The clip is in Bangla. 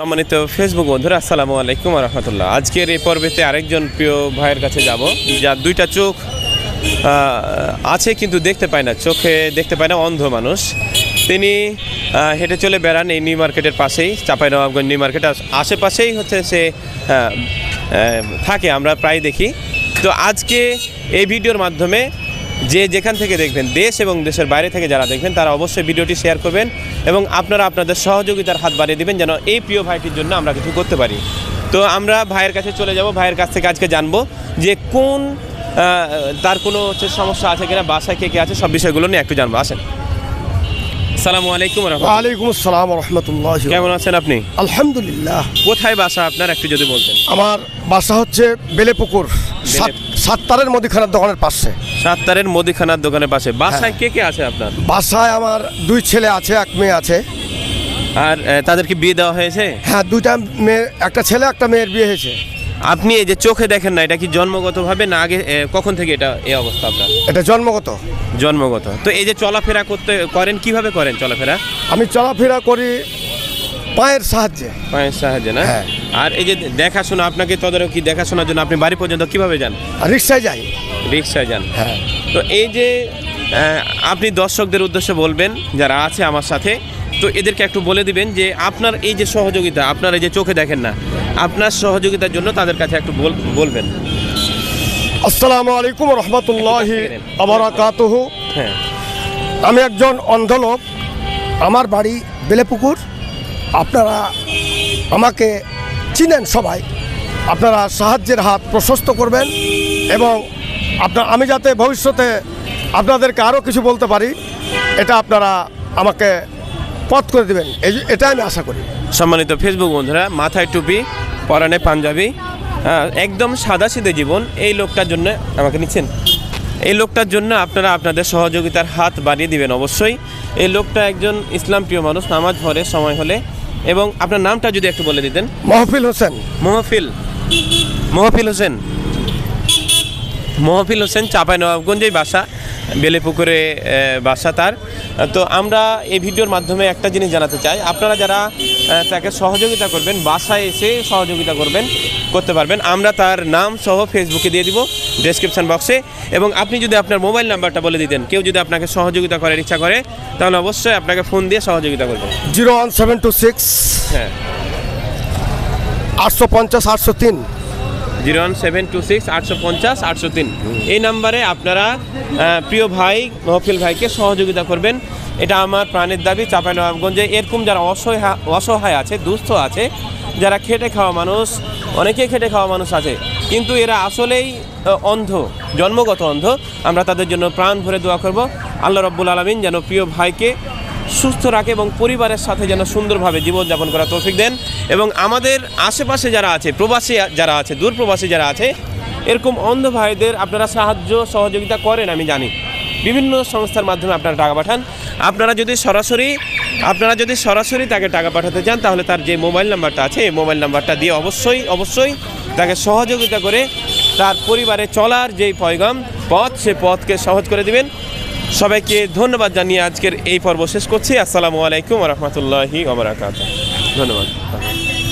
সম্মানিত ফেসবুক বন্ধুরা, আসসালামু আলাইকুম রহমতুল্লাহ আজকের এই পর্বেতে আরেকজন প্রিয় ভাইয়ের কাছে যাব যার দুইটা চোখ আছে কিন্তু দেখতে পায় না, চোখে দেখতে পায় না, অন্ধ মানুষ। তিনি হেঁটে চলে বেড়ান এই নিউ মার্কেটের পাশেই, চাঁপাইনবাবগঞ্জ নিউ মার্কেট। আশেপাশেই হচ্ছে সে থাকে, আমরা প্রায় দেখি। তো আজকে এই ভিডিওর মাধ্যমে যে যেখান থেকে দেখবেন দেশ এবং দেশের বাইরে থেকে যারা দেখবেন তারা অবশ্যই ভিডিওটি শেয়ার করবেন এবং আপনারা আপনাদের সহযোগিতার হাত বাড়িয়ে দেবেন যেন এই প্রিয় ভাইটির জন্য আমরা কিছু করতে পারি। তো আমরা ভাইয়ের কাছে চলে যাব ভাইয়ের কাছ থেকে আজকে জানব যে কোন তার কোনো হচ্ছে সমস্যা আছে কিনা বাসায় কে কে আছে সব বিষয়গুলো নিয়ে একটু জানব। আসেন। সালামু আলাইকুম রহমতুল্লাহ। ওয়ালাইকুম আসসালাম রহমতুল্লাহ কেমন আছেন আপনি? আলহামদুলিল্লাহ। কোথায় বাসা আপনার একটু যদি বলতেন? আমার বাসা হচ্ছে বেলেপুকুর সাত- সাততারের মুদিখানার দোকানের পাশে। সাত্তারের মুদিখানার দোকানের পাশে। বাসায় কে কে আছে আপনার? বাসায় আমার দুই ছেলে আছে এক মেয়ে আছে। আর আহ, তাদেরকে বিয়ে দেওয়া হয়েছে? হ্যাঁ দুইটা মেয়ে একটা ছেলে একটা মেয়ের বিয়ে হয়েছে। আপনি এই যে চোখে দেখেন না এটা কি জন্মগতভাবে না আগে কখন থেকে এটা এই অবস্থা আপনার? এটা জন্মগত। জন্মগত। তো এই যে চলাফেরা করতে করেন কীভাবে করেন চলাফেরা? আমি চলাফেরা করি পায়ের সাহায্যে। পায়ের সাহায্যে না? হ্যাঁ। আর এই যে দেখাশোনা আপনাকে তদারকি দেখাশোনার জন্য আপনি বাড়ি পর্যন্ত কীভাবে যান? আর রিক্সায় যাই। রিক্সায় যান হ্যাঁ। তো এই যে আপনি দর্শকদের উদ্দেশ্যে বলবেন যারা আছে আমার সাথে তো এদেরকে একটু বলে দিবেন যে আপনার এই যে সহযোগিতা আপনার এই যে চোখে দেখেন না আপনার সহযোগিতার জন্য তাদের কাছে একটু বল- বলবেন। আসসালামু আলাইকুম রহমতুল্লাহ আবরাকাতুহু। হ্যাঁ। আমি একজন অন্ধ লোক আমার বাড়ি বেলেপুকুর। আপনারা আমাকে চিনেন সবাই। আপনারা সাহায্যের হাত প্রশস্ত করবেন এবং আপনার আমি যাতে ভবিষ্যতে আপনাদেরকে আরও কিছু বলতে পারি এটা আপনারা আমাকে পথ করে দেবেন। এই এটা আমি আশা করি। সম্মানিত ফেসবুক বন্ধুরা মাথায় টুপি পরানে পাঞ্জাবি হ্যাঁ, একদম সাদাসিধে জীবন। এই লোকটার জন্য আমাকে নিচ্ছেন। এই লোকটার জন্য আপনারা আপনাদের সহযোগিতার হাত বাড়িয়ে দিবেন অবশ্যই। এই লোকটা একজন ইসলাম প্রিয় মানুষ নামাজ পড়ে সময় হলে। এবং আপনার নামটা যদি একটু বলে দিতেন। মহফিল হোসেন। মহফিল। মহফিল হোসেন। মহফিল হোসেন চাপাই নবাবগঞ্জেই বাসা বেলেপুকুরে বাসা তার। তো আমরা এই ভিডিওর মাধ্যমে একটা জিনিস জানাতে চাই। আপনারা যারা তাকে সহযোগিতা করবেন বাসায় এসে সহযোগিতা করবেন করতে পারবেন। আমরা তার নাম সহ ফেসবুকে দিয়ে দিব ডেসক্রিপশন বক্সে এবং আপনি যদি আপনার মোবাইল নাম্বারটা বলে দিতেন কেউ যদি আপনাকে সহযোগিতা করার ইচ্ছা করে তাহলে অবশ্যই আপনাকে ফোন দিয়ে সহযোগিতা করবেন। Zero one seven two six হ্যাঁ। আটশো পঞ্চাশ আটশো তিন। Zero one seven two six আটশো পঞ্চাশ আটশো তিন। এই নাম্বারে আপনারা প্রিয় ভাই, মহফিল ভাইকে সহযোগিতা করবেন। এটা আমার প্রাণের দাবি চাপাই চাঁপাইনবাবগঞ্জে। এরকম যারা অসহায় অসহায় আছে, দুস্থ আছে, যারা খেটে খাওয়া মানুষ অনেকেই খেটে খাওয়া মানুষ আছে, কিন্তু এরা আসলেই অন্ধ, জন্মগত অন্ধ। আমরা তাদের জন্য প্রাণ ভরে দোয়া করব। আল্লাহ রব্বুল আলমিন যেন প্রিয় ভাইকে সুস্থ রাখে এবং পরিবারের সাথে যেন সুন্দরভাবে জীবনযাপন করার তৌফিক দেন। এবং আমাদের আশেপাশে যারা আছে, প্রবাসী যারা আছে, দূর প্রবাসী যারা আছে, এরকম অন্ধ ভাইদের আপনারা সাহায্য, সহযোগিতা করেন, আমি জানি। বিভিন্ন সংস্থার মাধ্যমে আপনারা টাকা পাঠান। আপনারা যদি সরাসরি, আপনারা যদি সরাসরি তাকে টাকা পাঠাতে চান, তাহলে তার যে মোবাইল নাম্বারটা আছে, এই মোবাইল নাম্বারটা দিয়ে অবশ্যই অবশ্যই তাকে সহযোগিতা করে তার পরিবারে চলার যেই পয়গাম পথ, সে পথকে সহজ করে দিবেন। সবাইকে ধন্যবাদ জানিয়ে আজকের এই পর্ব শেষ করছি। আসসালামু আলাইকুম রহমতুল্লাহি ধন্যবাদ।